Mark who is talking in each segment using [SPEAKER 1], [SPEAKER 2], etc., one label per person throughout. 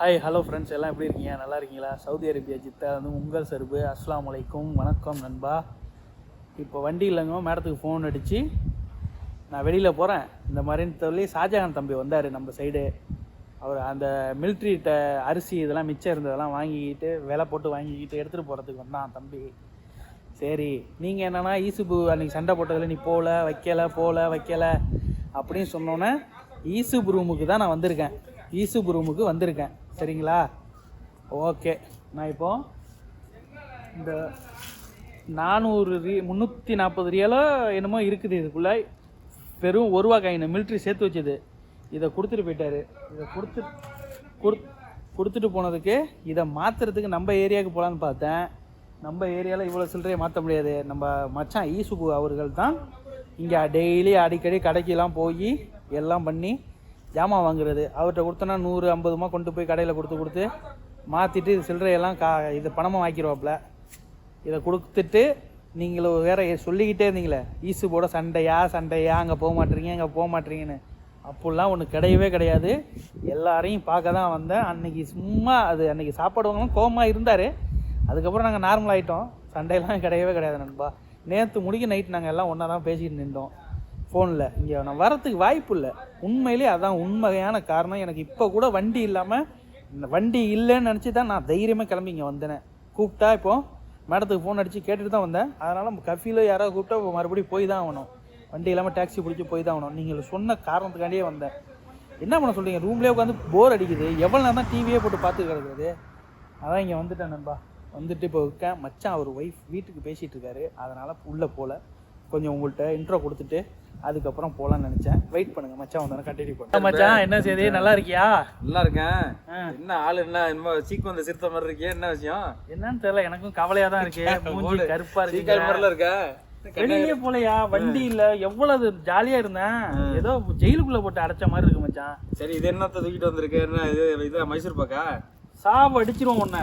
[SPEAKER 1] hi hello friends எல்லாம் எப்படி இருக்கீங்க நல்லா இருக்கீங்களா சவுதி அரேபியா ஜித்தா வந்து உங்கள் சருபு அஸ்லாம் வலைக்கும் வணக்கம் நண்பா இப்போ வண்டி இல்லைங்க மேடத்துக்கு ஃபோன் அடித்து நான் வெளியில் போகிறேன் இந்த மாதிரின்னு சொல்லி ஷாஜகான் தம்பி வந்தார் நம்ம சைடு அவர் அந்த மிலிட்ரிகிட்ட அரிசி இதெல்லாம் மிச்சம் இருந்ததெல்லாம் வாங்கிக்கிட்டு விலை போட்டு வாங்கிக்கிட்டு எடுத்துகிட்டு போகிறதுக்கு வந்தான் தம்பி சரி நீங்கள் என்னென்னா ஈசுபு அன்றைக்கி சண்டை போட்டதில் நீ போகல வைக்கலை போகல வைக்கலை அப்படின்னு சொன்னோன்னே ஈசுப் ரூமுக்கு தான் நான் வந்திருக்கேன் ஈசுப் ரூமுக்கு வந்திருக்கேன் சரிங்களா ஓகே நான் இப்போ இந்த நானூறு ரீ முந்நூற்றி நாற்பது ரியாலோ என்னமோ இருக்குது இதுக்குள்ளே பெரும் ஒரு ரூபா காயின் சேர்த்து வச்சது இதை கொடுத்துட்டு போயிட்டார் இதை கொடுத்து கொடு கொடுத்துட்டு போனதுக்கு இதை மாற்றுறதுக்கு நம்ம ஏரியாவுக்கு போகலான்னு பார்த்தேன் நம்ம ஏரியாவில் இவ்வளோ சில்லறையை மாற்ற முடியாது நம்ம மச்சான் ஈசுபு அவர்கள் தான் இங்கே டெய்லி அடிக்கடி கடைக்கெல்லாம் போய் எல்லாம் பண்ணி ஜாமான் வாங்குறது அவர்கிட்ட கொடுத்தோன்னா நூறு ஐம்பதுமா கொண்டு போய் கடையில் கொடுத்து கொடுத்து மாற்றிட்டு இது சில்லறையெல்லாம் கா இது பணமாக வாங்கிடுவாப்புல இதை கொடுத்துட்டு நீங்களும் வேற சொல்லிக்கிட்டே இருந்தீங்களே ஈசு போட சண்டையா சண்டையா அங்கே போக மாட்டீங்க அங்கே போக மாட்டீங்கன்னு அப்படிலாம் ஒன்று கிடையவே கிடையாது எல்லாரையும் பார்க்க தான் வந்தேன் அன்னைக்கு சும்மா அது அன்னைக்கு சாப்பாடு வாங்கலாம் இருந்தார் அதுக்கப்புறம் நாங்கள் நார்மல் ஆகிட்டோம் சண்டையெல்லாம் கிடையவே கிடையாது நண்பா நேற்று முடிக்க நைட் நாங்கள் எல்லாம் ஒன்றா தான் பேசிகிட்டு நின்றோம் ஃபோனில் இங்கே நான் வரத்துக்கு வாய்ப்பு இல்லை உண்மையிலே அதான் உண்மையான காரணம் எனக்கு இப்போ கூட வண்டி இல்லாமல் இந்த வண்டி இல்லைன்னு நினச்சி தான் நான் தைரியமாக கிளம்பி இங்கே வந்தேன் கூப்பிட்டா இப்போது மேடத்துக்கு ஃபோன் அடித்து கேட்டுட்டு தான் வந்தேன் அதனால் கஃபிலோ யாராவது கூப்பிட்டா இப்போ மறுபடியும் போய் தான் ஆகணும் வண்டி இல்லாமல் டாக்ஸி பிடிச்சி போய் தான் ஆகணும் நீங்கள் சொன்ன காரணத்துக்காண்டியே வந்தேன் என்ன பண்ண சொல்கிறீங்க ரூம்லேயே உட்காந்து போர் அடிக்குது எவ்வளோ நேரம் தான் டிவியே போட்டு பார்த்து கிடக்குது அதான் இங்கே வந்துட்டேன் நண்பா வந்துட்டு இப்போ இருக்கேன் மச்சான் அவர் ஒய்ஃப் வீட்டுக்கு பேசிகிட்டு இருக்காரு அதனால் உள்ளே போகல கொஞ்சம் உங்கள்கிட்ட இன்ட்ரோ கொடுத்துட்டு அதுக்கப்புறம் போலாம்னு நினைச்சேன் வெயிட் பண்ணுங்க மச்சான் வந்தானே கண்டினியூ போட்டு மச்சான் என்ன செய்தி நல்லா இருக்கியா
[SPEAKER 2] நல்லா இருக்கேன் என்ன ஆள் என்ன என்ன சீக்கு வந்த சிறுத்த மாதிரி இருக்கியா என்ன விஷயம்
[SPEAKER 1] என்னன்னு தெரியல எனக்கும் கவலையா தான் இருக்கு மூஞ்சி இருக்கு
[SPEAKER 2] கருப்பாரில் இருக்கா
[SPEAKER 1] போலையா வண்டி இல்ல எவ்வளவு ஜாலியா இருந்தேன் ஏதோ ஜெயிலுக்குள்ள போட்டு அடைச்ச மாதிரி இருக்கு மச்சான்
[SPEAKER 2] சரி இது என்னத்த தூக்கிட்டு வந்திருக்கு என்ன இது இது மைசூர் பாக்கா
[SPEAKER 1] அடிச்சிருவோம் உன்னை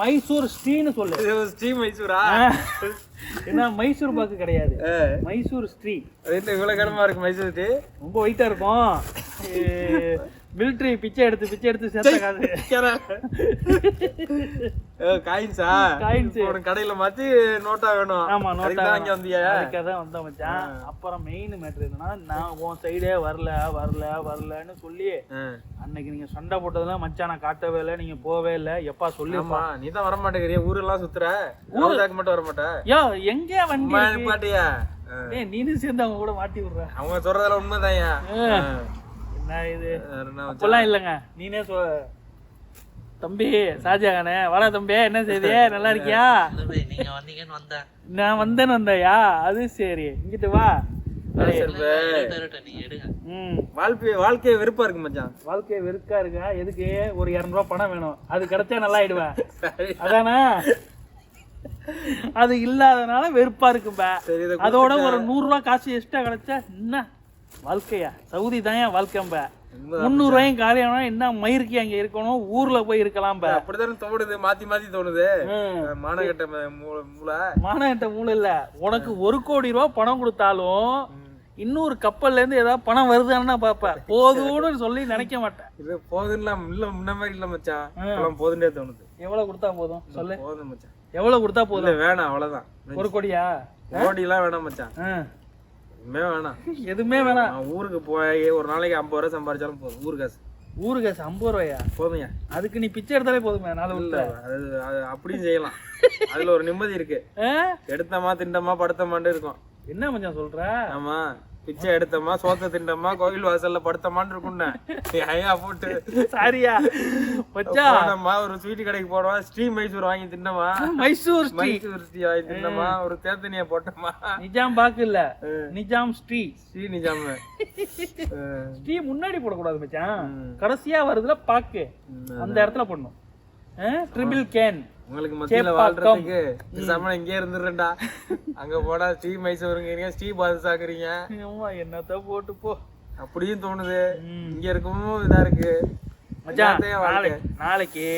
[SPEAKER 1] மைசூர் ஸ்ரீன்னு சொல்லு
[SPEAKER 2] ஸ்ரீ மைசூரா
[SPEAKER 1] என்ன மைசூர் பாக்கு கிடையாது மைசூர் ஸ்ரீ
[SPEAKER 2] இவ்வளவு கடமா இருக்கு மைசூர்
[SPEAKER 1] ரொம்ப வெயிட்டா இருக்கும் மிலிட்ரி பிச்சை எடுத்து பிச்சை எடுத்து சேர்த்த
[SPEAKER 2] காசு காயின்ஸா காயின்ஸ் உனக்கு கடையில மாத்தி நோட்டா வேணும்
[SPEAKER 1] ஆமா நோட்டா வாங்கி வந்தியா அதுக்காக தான் மச்சான் அப்புறம் மெயின் மேட்ரு என்னன்னா நான் உன் சைடே வரல வரல வரலன்னு சொல்லி அன்னைக்கு நீங்க சண்டை போட்டதெல்லாம் மச்சான் நான் காட்டவே இல்லை நீங்க போவே இல்லை எப்பா சொல்லி
[SPEAKER 2] நீ தான் வர மாட்டேங்கிறிய ஊரெல்லாம் சுத்துற ஊருக்கு மட்டும் வர மாட்டேன்
[SPEAKER 1] யோ எங்கே வண்டி பாட்டியா ஏய் நீனும் சேர்ந்து அவங்க கூட மாட்டி விடுற
[SPEAKER 2] அவங்க சொல்றதெல்லாம் உண்மைதான்
[SPEAKER 1] நான் இது இல்லைங்க நீனே சொ தம்பி ஷாஜகானே வாடா தம்பி என்ன செய்தி நல்லா இருக்கியா
[SPEAKER 3] நீங்க வந்தீங்கன்னு வந்தேன்
[SPEAKER 1] நான் வந்தேன்னு வந்தயா அது சரி இங்கிட்டு வா
[SPEAKER 2] வாழ்க்கைய வெறுப்பா இருக்கு மச்சான்
[SPEAKER 1] இருக்கா எதுக்கு ஒரு நூறு பணம் வேணும் அது நல்லா ஆயிடுவேன் அது ஒரு நூறுரூவா காசு எக்ஸ்ட்ரா கிடைச்சா என்ன வாழ்க்கையா சவுதி வாழ்க்கைப்ப என் ரூபாயும் முந்நூறுவாயும் காலியானா என்ன மயிருக்கு அங்க இருக்கணும் ஊர்ல போய் இருக்கலாம்
[SPEAKER 2] அப்படிதான் தோணுது மாத்தி மாத்தி தோணுது மானகட்ட மூளை
[SPEAKER 1] மானகட்ட மூளை இல்ல உனக்கு ஒரு கோடி ரூபா பணம் கொடுத்தாலும் இன்னொரு கப்பல்ல இருந்து ஏதாவது பணம் வருதுன்னா பாப்பேன் போதும்னு சொல்லி நினைக்க மாட்டேன்
[SPEAKER 2] இது போதும்ல இல்ல முன்ன மாதிரி இல்ல மச்சான் போதுன்னே தோணுது
[SPEAKER 1] எவ்வளவு கொடுத்தா போதும் சொல்லு போதும் மச்சான் எவ்வளவு கொடுத்தா போதும்
[SPEAKER 2] வேணாம் அவ்வளவுதான் ஒரு கோடியா கோடி எல்லாம் வேணாம் மச்சான் எதுவுமே வேணாம் எதுவுமே வேணாம் நான் ஊருக்கு போய் ஒரு நாளைக்கு ஐம்பது ரூபா சம்பாரிச்சாலும் போதும் ஊரு காசு
[SPEAKER 1] ஊரு காசு ஐம்பது ரூபாயா போதுங்க அதுக்கு நீ பிச்சை எடுத்தாலே போதுமே நாலு உள்ள
[SPEAKER 2] அது அது அப்படியும் செய்யலாம் அதுல ஒரு நிம்மதி இருக்கு எடுத்தமா திண்டமா படுத்தமான்னு இருக்கும்
[SPEAKER 1] என்ன மச்சான் சொல்ற
[SPEAKER 2] ஆமா பிச்சை எடுத்தோமா சோத்த திண்டமா கோயில் வாசல்ல படுத்தமான்னு இருக்குண்ணே ஐயா போட்டு
[SPEAKER 1] சாரியா வச்சா நம்ம
[SPEAKER 2] ஒரு ஸ்வீட் கடைக்கு போறோம் ஸ்ரீ மைசூர் வாங்கி தின்னமா மைசூர் மைசூர் ஸ்ரீ வாங்கி தின்னமா ஒரு தேத்தனிய போட்டோமா
[SPEAKER 1] நிஜாம் பாக்கு இல்ல நிஜாம் ஸ்ரீ ஸ்ரீ நிஜாம் ஸ்ரீ முன்னாடி போடக்கூடாது மச்சான் கடைசியா வருதுல பாக்கு அந்த இடத்துல போடணும் ட்ரிபிள் கேன்
[SPEAKER 2] உங்களுக்கு மத்தியில வாழ்றதுக்கு சமணம் இங்கே இருந்துருடா அங்க போடா ஸ்ரீ மைசூருங்கிறீங்க ஸ்ரீ பாதுசாக்குறீங்க
[SPEAKER 1] ஆமா என்னத்த போட்டு போ
[SPEAKER 2] அப்படியும் தோணுது இங்க இருக்கவும் இதா இருக்கு
[SPEAKER 1] நாளைக்கு நாளைக்கு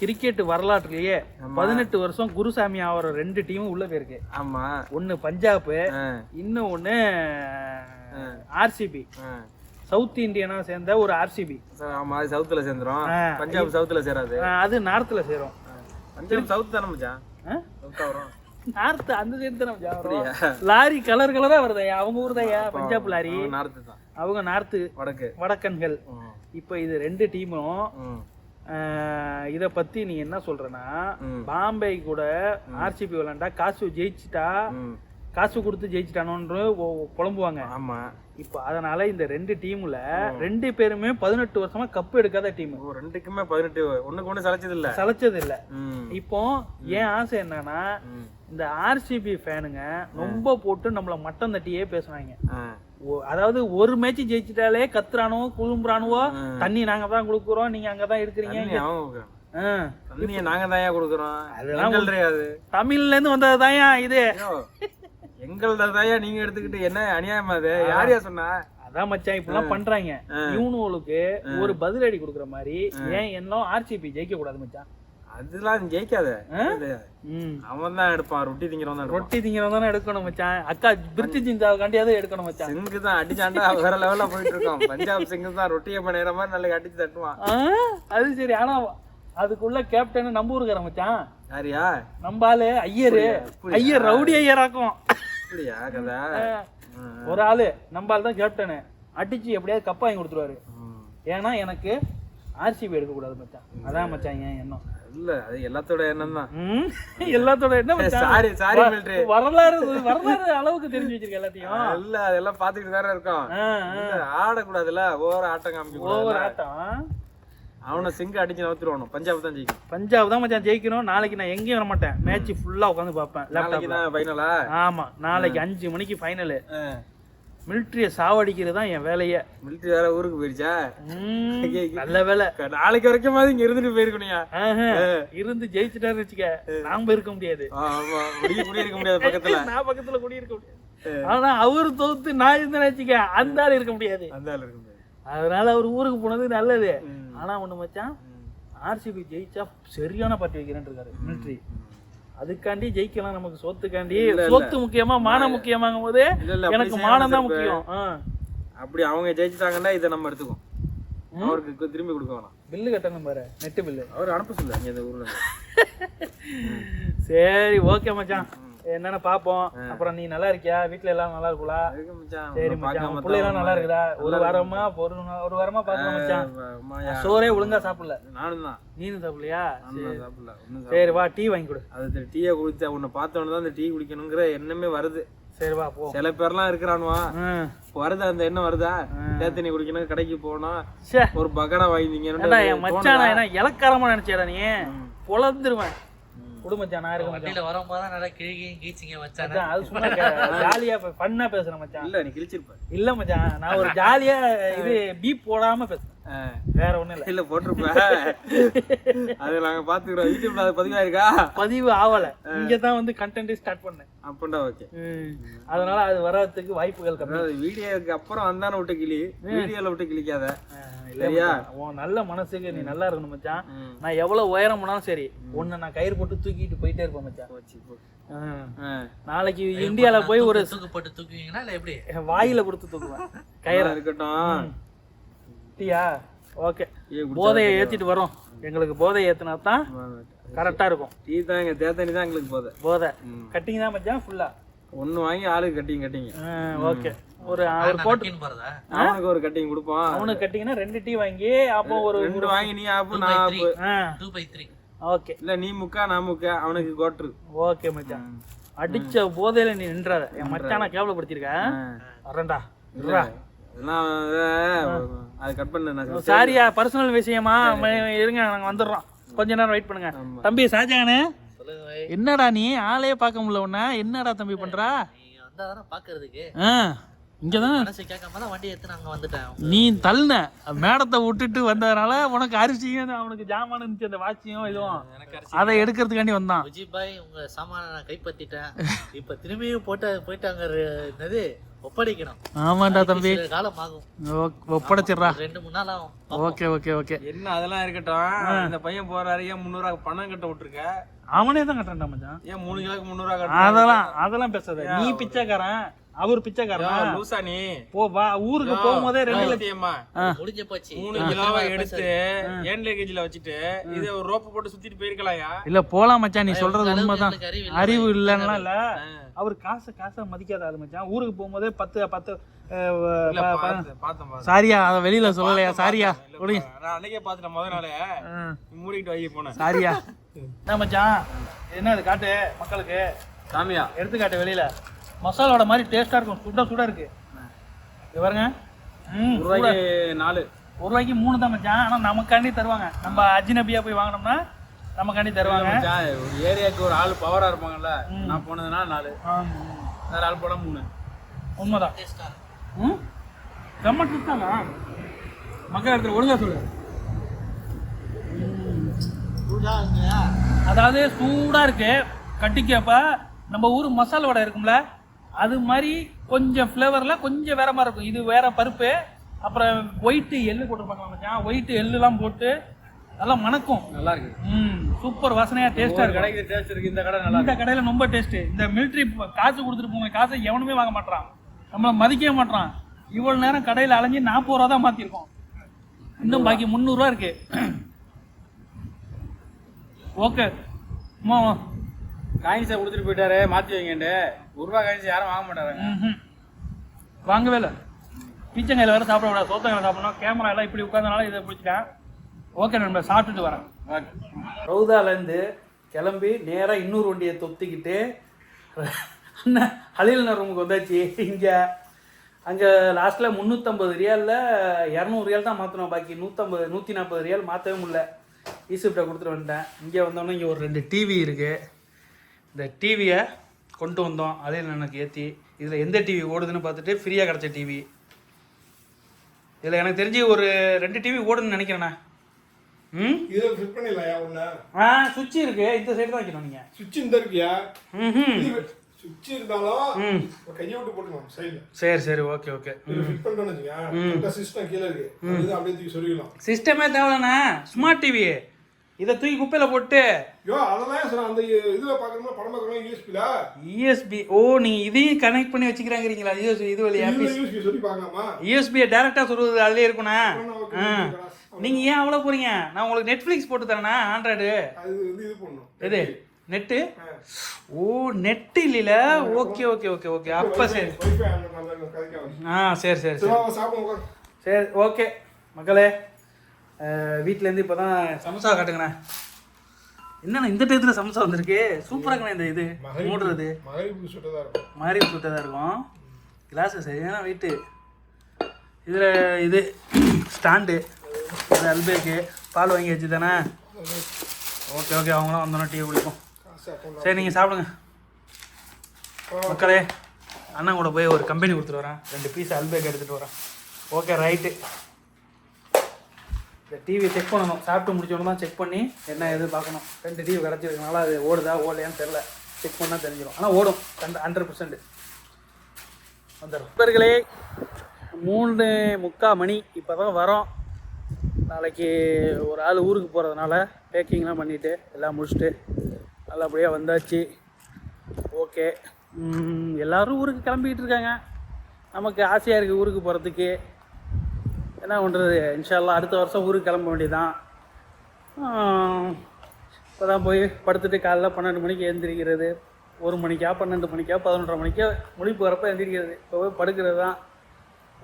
[SPEAKER 1] கிரிக்கெட் வரலாற்றுலயே பதினெட்டு வருஷம் குருசாமி ஆகிற ரெண்டு டீமும் உள்ள போயிருக்கு ஆமா ஒன்னு பஞ்சாப் இன்னும் ஒன்னு ஆர்சிபி சவுத் இந்தியனா சேர்ந்த ஒரு ஆர்சிபி
[SPEAKER 2] ஆமா சவுத்துல சேர்ந்துரும் பஞ்சாப் சவுத்துல சேராது
[SPEAKER 1] அது நார்த்ல சேரும்
[SPEAKER 2] சவுத் தானே மச்சான் சவுத்
[SPEAKER 1] வரும் நார்த் அந்த சைடு லாரி கலர் கலரா வருது அவங்க ஊர் தான் பஞ்சாப் லாரி நார்த் தான் அவங்க நார்த்து வடக்கு வடக்கன்கள் இப்போ இது ரெண்டு டீமும் இதை பத்தி நீ என்ன சொல்றனா பாம்பே கூட ஆர்சிபி விளாண்டா காசு ஜெயிச்சுட்டா காசு கொடுத்து ஜெயிச்சிட்டானோன்னு குழம்புவாங்க ஆமா இப்போ அதனால இந்த ரெண்டு டீம்ல ரெண்டு பேருமே பதினெட்டு வருஷமா கப் எடுக்காத டீம்
[SPEAKER 2] ரெண்டுக்குமே பதினெட்டு ஒண்ணுக்கு ஒண்ணு சலைச்சது இல்ல
[SPEAKER 1] சலைச்சது இல்ல இப்போ ஏன் ஆசை என்னன்னா இந்த ஆர்சிபி ஃபேனுங்க ரொம்ப போட்டு நம்மள மட்டம் தட்டியே பேசுறாங்க அதாவது ஒரு மேட்ச் ஜெயிச்சிட்டாலே கத்துறானுவோ குழும்புறானுவோ தண்ணி நாங்க தான் கொடுக்குறோம் நீங்க அங்கதான் இருக்கிறீங்க
[SPEAKER 2] நாங்க தான் கொடுக்குறோம்
[SPEAKER 1] தமிழ்ல இருந்து வந்தது தான் இது
[SPEAKER 2] எங்கள்த நீங்க எடுத்துக்கிட்டு என்ன அநியாயமா அது யார் யா சொன்னா
[SPEAKER 1] அதான் மச்சான் இப்படிலாம் பண்றாங்க இவனுவளுக்கு ஒரு பதிலடி கொடுக்குற மாதிரி ஏன் என்ன ஆர்சிபி ஜெயிக்க கூடாது மச்சான்
[SPEAKER 2] அதெல்லாம் ஜெயிக்காத அவன் தான் எடுப்பான் ரொட்டி திங்கிறவன் தான்
[SPEAKER 1] ரொட்டி திங்கிறவன் தானே எடுக்கணும் மச்சான் அக்கா பிரித்தி சிந்தாவுக்காண்டியாவது எடுக்கணும் மச்சான்
[SPEAKER 2] சிங்கு தான் அடிச்சாண்டா வேற லெவல்ல போயிட்டு இருக்கோம் பஞ்சாப் சிங்கு தான் ரொட்டியை பண்ணிடுற மாதிரி நல்லா அடிச்சு தட்டுவான்
[SPEAKER 1] அது சரி ஆனா அதுக்குள்ள கேப்டன் நம்ம மச்சான் யாரியா நம்ம ஆளு ஐயரு ஐயர் ரவுடி ஐயராக்கும் ஒரு ஆளு நம்பால் தான் கேப்டனு அடிச்சு எப்படியாவது கப் வாங்கி கொடுத்துருவாரு ஏன்னா எனக்கு ஆர்சிபி எடுக்கக்கூடாது மச்சான் அதான் மச்சான் ஏன் எண்ணம்
[SPEAKER 2] இல்ல அது எல்லாத்தோட எண்ணம் தான்
[SPEAKER 1] எல்லாத்தோட எண்ணம்
[SPEAKER 2] சாரி சாரி மிலிட்டரி
[SPEAKER 1] வரலாறு வரலாறு அளவுக்கு தெரிஞ்சு வச்சிருக்க எல்லாத்தையும்
[SPEAKER 2] இல்ல அதெல்லாம் பாத்துக்கிட்டு தானே இருக்கோம் ஆடக்கூடாதுல ஓவர் ஆட்டம் காமிக்க ஓவர் ஆட்டம் அவனை சிங்க அடிச்சு நவுத்துருவானு பஞ்சாப் தான் ஜெயிக்கும்
[SPEAKER 1] பஞ்சாப் தான் மச்சான் ஜெயிக்கணும் நாளைக்கு நான் எங்கேயும் வர மாட்டேன் மேட்ச் ஃபுல்லாக உட்காந்து பார்ப்பேன்
[SPEAKER 2] நாளைக்கு தான் ஃபைனலா
[SPEAKER 1] ஆமாம் நாளைக்கு அஞ்சு மணிக்கு ஃபைனலு மிலிட்ரியை சாவடிக்கிறது தான் என் வேலையே
[SPEAKER 2] மிலிட்ரி வேற ஊருக்கு போயிடுச்சா நல்ல வேலை நாளைக்கு வரைக்கும் மாதிரி இங்க இருந்துட்டு போயிருக்கணும்
[SPEAKER 1] இருந்து ஜெயிச்சுட்டாரு வச்சுக்க நாம இருக்க முடியாது
[SPEAKER 2] இருக்க முடியாது பக்கத்துல
[SPEAKER 1] நான் பக்கத்துல குடி இருக்க முடியாது ஆனா அவரு தோத்து நான் இருந்தேன் வச்சுக்க அந்த ஆள் இருக்க முடியாது அந்த ஆள் இருக்க முடியாது அதனால அவர் ஊருக்கு போனது நல்லது ஆனால் ஒன்று மச்சான் ஆர்சிபி ஜெயிச்சா சரியான பார்ட்டி வைக்கிறேன் இருக்காரு மிலிட்ரி அதுக்காண்டி ஜெயிக்கலாம் நமக்கு சோத்துக்காண்டி சோத்து முக்கியமா மானம் முக்கியமாகும் போது எனக்கு மானம் தான் முக்கியம்
[SPEAKER 2] அப்படி அவங்க ஜெயிச்சிட்டாங்கன்னா இதை நம்ம எடுத்துக்கோம் அவருக்கு திரும்பி கொடுக்க வேணாம்
[SPEAKER 1] பில்லு கட்டணும் பாரு நெட்டு பில்லு
[SPEAKER 2] அவர் அனுப்ப சொல்லு அங்கே ஊரில்
[SPEAKER 1] சரி ஓகே மச்சான் என்னன்னு பாப்போம் அப்புறம் நீ நல்லா இருக்கியா வீட்டுல எல்லாம் நல்லா இருக்குலா சரி மச்சான் பிள்ளை எல்லாம் நல்லா இருக்குடா ஒரு வாரமா ஒரு ஒரு வாரமா பாக்கலாம் மச்சான் சோறே ஒழுங்கா சாப்பிடல நானும் தான் நீனும் சாப்பிடலையா சாப்பிடல சரி வா டீ வாங்கி கொடு
[SPEAKER 2] அது டீயை குடிச்சு உன்னை பார்த்தோன்னு தான் அந்த டீ குடிக்கணுங்கிற எண்ணமே வருது சரி வா சில பேர்லாம் இருக்கிறானுவா வருதா அந்த என்ன வருதா தேத்தனி குடிக்கணும் கடைக்கு போனா ஒரு பகடா
[SPEAKER 1] வாங்கிங்க மச்சான் இலக்காரமா நினைச்சிடா நீ பொழந்துருவேன் குடும்பச்சான் நாயகம்
[SPEAKER 3] வண்டியில வரப்போ தான் நல்லா கிழிகையும் கீச்சிங்க வச்சான்
[SPEAKER 1] அது சும்மா ஜாலியா பண்ணா பேசுறேன் மச்சான்
[SPEAKER 2] இல்ல நீ கிழிச்சிருப்ப
[SPEAKER 1] இல்ல மச்சான் நான் ஒரு ஜாலியா இது பீப் போடாம பேசுறேன் வேற ஒண்ணும் இல்ல
[SPEAKER 2] இல்ல போட்டிருப்பேன் அது நாங்க பாத்துக்கிறோம் யூடியூப்ல அது பதிவாயிருக்கா
[SPEAKER 1] பதிவு ஆவல இங்க தான் வந்து கண்டென்ட் ஸ்டார்ட் பண்ணேன் அப்பண்டா ஓகே அதனால அது வர்றதுக்கு வாய்ப்புகள்
[SPEAKER 2] கிடையாது வீடியோக்கு அப்புறம் அந்தான விட்டு கிளி வீடியோல விட்டு கிளிக்காத இல்லையா
[SPEAKER 1] உன் நல்ல மனசுக்கு நீ நல்லா இருக்கணும் மச்சான் நான் எவ்வளவு உயரம் போனாலும் சரி உன்னை நான் கயிறு போட்டு தூக்கிட்டு போயிட்டே இருப்பேன் மச்சான் நாளைக்கு இந்தியால போய் ஒரு
[SPEAKER 3] தூக்கு போட்டு தூக்குவீங்கன்னா எப்படி
[SPEAKER 1] வாயில கொடுத்து தூக்குவேன்
[SPEAKER 2] கயிறா இருக்கட்டும்
[SPEAKER 1] டீயா ஓகே போதையை ஏற்றிட்டு வரோம் எங்களுக்கு போதை ஏற்றினா தான் கரெக்டாக இருக்கும்
[SPEAKER 2] டீ தான் எங்கள் தான் எங்களுக்கு போதை
[SPEAKER 1] போதை கட்டிங் தான் மச்சான் ஃபுல்லாக
[SPEAKER 2] ஒன்று வாங்கி ஆளுக்கு கட்டிங் கட்டிங்க
[SPEAKER 1] ஓகே
[SPEAKER 3] ஒரு ஒரு போட்டு
[SPEAKER 2] அவனுக்கு ஒரு கட்டிங் கொடுப்போம்
[SPEAKER 1] அவனுக்கு கட்டிங்னா ரெண்டு டீ வாங்கி அப்போ ஒரு ரெண்டு வாங்கி நீ
[SPEAKER 3] ஆப்பு நான் ஆப்பு டூ பை த்ரீ
[SPEAKER 1] ஓகே
[SPEAKER 2] இல்லை நீ முக்கா நான் முக்கா அவனுக்கு கோட்ரு
[SPEAKER 1] ஓகே மச்சான் அடிச்ச போதையில நீ நின்றாத என் மச்சான கேவலப்படுத்திருக்க வரண்டா அது கட் சாரியா பர்சனல் விஷயமா இருங்க நாங்கள் வந்துடுறோம் கொஞ்ச நேரம் வெயிட் பண்ணுங்க தம்பி என்னடா நீ ஆளே பார்க்க முடியல என்னடா தம்பி
[SPEAKER 3] பண்றதுக்கு கேட்காம வண்டி
[SPEAKER 1] நீ தள்ளின மேடத்தை விட்டுட்டு வந்ததுனால உனக்கு அரிசியும் அவனுக்கு ஜாமான் இருந்துச்சு அந்த வாட்சியும் இதுவும் அதை எடுக்கிறதுக்காண்டி வந்தான்
[SPEAKER 3] விஜய் பாய் உங்கள் சாமான நான் கைப்பற்றிட்டேன் இப்போ திரும்பியும் போட்டு போயிட்டு என்னது ஒப்படைக்கணும்
[SPEAKER 1] ஆமாண்டா தம்பி காலம் ஒப்படைச்சிடுறா ரெண்டு மூணு நாள் ஆகும் ஓகே ஓகே ஓகே
[SPEAKER 2] என்ன அதெல்லாம் இருக்கட்டும் பையன் பணம்
[SPEAKER 1] அவனே தான் மச்சான்
[SPEAKER 2] ஏன் மூணு கிலோக்கு
[SPEAKER 1] அதெல்லாம் அதெல்லாம் நீ பிச்சைக்காரன் அவர் பிச்சைக்காரனா லூசா நீ போ வா ஊருக்கு போகும்போதே
[SPEAKER 3] ரெண்டு லட்சமா முடிஞ்ச போச்சு
[SPEAKER 2] மூணு கிலோவா எடுத்து ஏன் லேகேஜ்ல வச்சுட்டு இத ஒரு ரோப் போட்டு சுத்திட்டு போயிருக்கலாயா
[SPEAKER 1] இல்ல போலாம் மச்சான் நீ சொல்றது உண்மைதான் அறிவு இல்லன்னா இல்ல அவர் காசு காசை மதிக்காத ஆளு மச்சான் ஊருக்கு போகும்போதே பத்து பத்து சாரியா அத வெளியில சொல்லலையா சாரியா
[SPEAKER 2] நான் அன்னைக்கே பாத்துட்டேன் முதல் நாளே மூடிட்டு வாங்கி போனேன்
[SPEAKER 1] சாரியா என்ன மச்சான் என்ன அது காட்டு மக்களுக்கு சாமியா எடுத்துக்காட்டு வெளியில மசாலோட மாதிரி டேஸ்ட்டாக இருக்கும் சுட சுட இருக்குது இது பாருங்க
[SPEAKER 2] ம் நாலு
[SPEAKER 1] ஒரு ரூபாய்க்கு மூணு தான் மச்சான் ஆனால் நமக்காண்டி தருவாங்க நம்ம அஜினபியா போய் வாங்கினோம்னா நமக்காண்டி தருவாங்க
[SPEAKER 2] ஒரு ஏரியாவுக்கு ஒரு ஆள் பவராக இருப்பாங்கல்ல நான் போனதுனா நாலு வேறு ஆள் போட மூணு
[SPEAKER 1] உண்மைதான் ம் கம்மன் டேஸ்டாங்க மக்கள் இடத்துல ஒழுங்கா சொல்லு அதாவது சூடாக இருக்குது கட்டிக்கப்ப நம்ம ஊர் மசாலா வடை இருக்கும்ல அது மாதிரி கொஞ்சம் ஃப்ளேவரில் கொஞ்சம் வேற மாதிரி இருக்கும் இது வேற பருப்பு அப்புறம் ஒயிட்டு எள்ளு போட்டுருப்பாங்க ஒயிட்டு எள்ளுலாம் போட்டு நல்லா மணக்கும்
[SPEAKER 2] நல்லா இருக்கு ம்
[SPEAKER 1] சூப்பர் வசனையாக டேஸ்ட்டாக
[SPEAKER 2] இருக்கு கடைக்கு டேஸ்ட் இருக்கு இந்த
[SPEAKER 1] கடை நல்லா இந்த கடையில் ரொம்ப டேஸ்ட்டு இந்த மிலிட்ரி காசு கொடுத்துட்டு போங்க காசை எவனுமே வாங்க மாட்டான் நம்மளை மதிக்கவே மாட்டான் இவ்வளோ நேரம் கடையில் அலைஞ்சி நாற்பது ரூபா தான் மாற்றிருக்கோம் இன்னும் பாக்கி முந்நூறுரூவா இருக்கு ஓகே அம்மா
[SPEAKER 2] காயின்ஸை கொடுத்துட்டு போயிட்டாரு மாற்றி வைங்கண்டு ஒரு ரூபா காயின்ஸ் யாரும் வாங்க மாட்டாங்க
[SPEAKER 1] வாங்கவே இல்லை பீச்சங்கையில் வேறு சாப்பிட கூடாது சோத்தங்கையில் சாப்பிடணும் கேமரா எல்லாம் இப்படி உட்காந்தனால இதை பிடிச்சிட்டேன் ஓகே நண்பர் சாப்பிட்டுட்டு வரேன் ஓகே ரவுதாலேருந்து கிளம்பி நேராக இன்னொரு வண்டியை தொத்திக்கிட்டு அண்ணா அலில் ரூமுக்கு வந்தாச்சு இங்கே அங்கே லாஸ்ட்டில் முந்நூற்றம்பது ரியாலில் இரநூறு ரியால் தான் மாற்றணும் பாக்கி நூற்றம்பது நூற்றி நாற்பது ரியால் மாற்றவே முடியல ஈசிப்டை கொடுத்துட்டு வந்துட்டேன் இங்கே வந்தோன்னே இங்கே ஒரு ரெண்டு டிவி இருக்குது இந்த டிவியை கொண்டு வந்தோம் அதே எனக்கு ஏற்றி இதில் எந்த டிவி ஓடுதுன்னு பார்த்துட்டு ஃப்ரீயாக கிடச்ச டிவி இதில் எனக்கு தெரிஞ்சு ஒரு ரெண்டு டிவி ஓடுன்னு நினைக்கிறேண்ணா ம்
[SPEAKER 2] இதில்
[SPEAKER 1] ஆ சுவிட்ச் இருக்கு இந்த சைடு தான் வைக்கணும் நீங்கள்
[SPEAKER 2] சுவிட்ச் இந்த இருக்கியா ம் சுவிட்ச் இருந்தாலும்
[SPEAKER 1] சரி சரி ஓகே ஓகே
[SPEAKER 2] சிஸ்டம் கீழே இருக்கு
[SPEAKER 1] சிஸ்டமே தேவைண்ணா ஸ்மார்ட் டிவி இதை தூக்கி குப்பையில போட்டு
[SPEAKER 2] யோ அதெல்லாம் சார்
[SPEAKER 1] e ஓ நீங்க இதையும் கனெக்ட் பண்ணி வச்சுக்கிறாங்கிறீங்களா யூஎஸ்பி e இது வழியா
[SPEAKER 2] யூஎஸ்பி e சொல்லி பார்க்கலாமா
[SPEAKER 1] யூஎஸ்பியை டைரக்டா சொல்றது அதுலயே இருக்குண்ணா நீங்க ஏன் அவ்வளவு போறீங்க நான் உங்களுக்கு நெட்ஃபிளிக்ஸ் போட்டு தரேனா ஆண்ட்ராய்டு எது நெட்டு ஓ நெட் இல்லைல ஓகே ஓகே ஓகே ஓகே அப்ப சரி ஆ சரி சரி சரி ஓகே மக்களே வீட்டிலேருந்து இப்போ தான் சமோசா காட்டுங்கண்ணே என்னண்ணா இந்த டைத்தில் சமோசா வந்திருக்கு சூப்பராக இந்த இது மூடுறது
[SPEAKER 2] மாதிரி
[SPEAKER 1] சுட்டதாக இருக்கும் கிளாஸ் சரியான வீட்டு இதில் இது ஸ்டாண்டு இது அல்பேக்கு பால் வாங்கி வச்சு தானே ஓகே ஓகே அவங்களாம் வந்தோடனே டீ குடிப்போம் சரி நீங்கள் சாப்பிடுங்க மக்களே அண்ணன் கூட போய் ஒரு கம்பெனி கொடுத்துட்டு வரேன் ரெண்டு பீஸ் அல்பேக் எடுத்துகிட்டு வரேன் ஓகே ரைட்டு இந்த டிவியை செக் பண்ணணும் சாப்பிட்டு முடிச்சோன்னு தான் செக் பண்ணி என்ன எது பார்க்கணும் ரெண்டு டிவி கிடச்சிருக்கனால அது ஓடுதா ஓடலையான்னு தெரில செக் பண்ணால் தெரிஞ்சிடும் ஆனால் ஓடும் கண்ட ஹண்ட்ரட் பர்சன்ட் அந்த நண்பர்களே மூணு முக்கால் மணி இப்போ தான் வரோம் நாளைக்கு ஒரு ஆள் ஊருக்கு போகிறதுனால பேக்கிங்லாம் பண்ணிவிட்டு எல்லாம் முடிச்சுட்டு நல்லபடியாக வந்தாச்சு ஓகே எல்லோரும் ஊருக்கு கிளம்பிக்கிட்டு இருக்காங்க நமக்கு ஆசையாக இருக்குது ஊருக்கு போகிறதுக்கு என்ன பண்ணுறது இன்ஷால்லாம் அடுத்த வருஷம் ஊருக்கு கிளம்ப வேண்டியதான் இப்போ தான் போய் படுத்துட்டு காலைல பன்னெண்டு மணிக்கு எழுந்திரிக்கிறது ஒரு மணிக்கா பன்னெண்டு மணிக்கா பதினொன்றரை மணிக்கா முழிப்பு வரப்போ எழுந்திரிக்கிறது இப்போ போய் படுக்கிறது தான்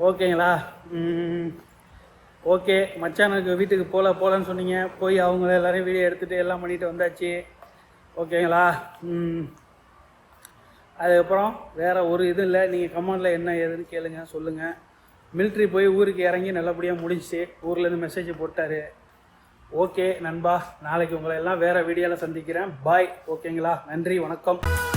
[SPEAKER 1] ஓகேங்களா ஓகே மச்சானுக்கு வீட்டுக்கு போகல போகலன்னு சொன்னீங்க போய் அவங்கள எல்லோரையும் வீடியோ எடுத்துகிட்டு எல்லாம் பண்ணிட்டு வந்தாச்சு ஓகேங்களா அதுக்கப்புறம் வேறு ஒரு இதுவும் இல்லை நீங்கள் கமெண்டில் என்ன ஏதுன்னு கேளுங்கள் சொல்லுங்கள் மிலிட்ரி போய் ஊருக்கு இறங்கி நல்லபடியாக முடிஞ்சிச்சு ஊர்லேருந்து மெசேஜ் போட்டார் ஓகே நண்பா நாளைக்கு உங்களை எல்லாம் வேறு வீடியோவில் சந்திக்கிறேன் பாய் ஓகேங்களா நன்றி வணக்கம்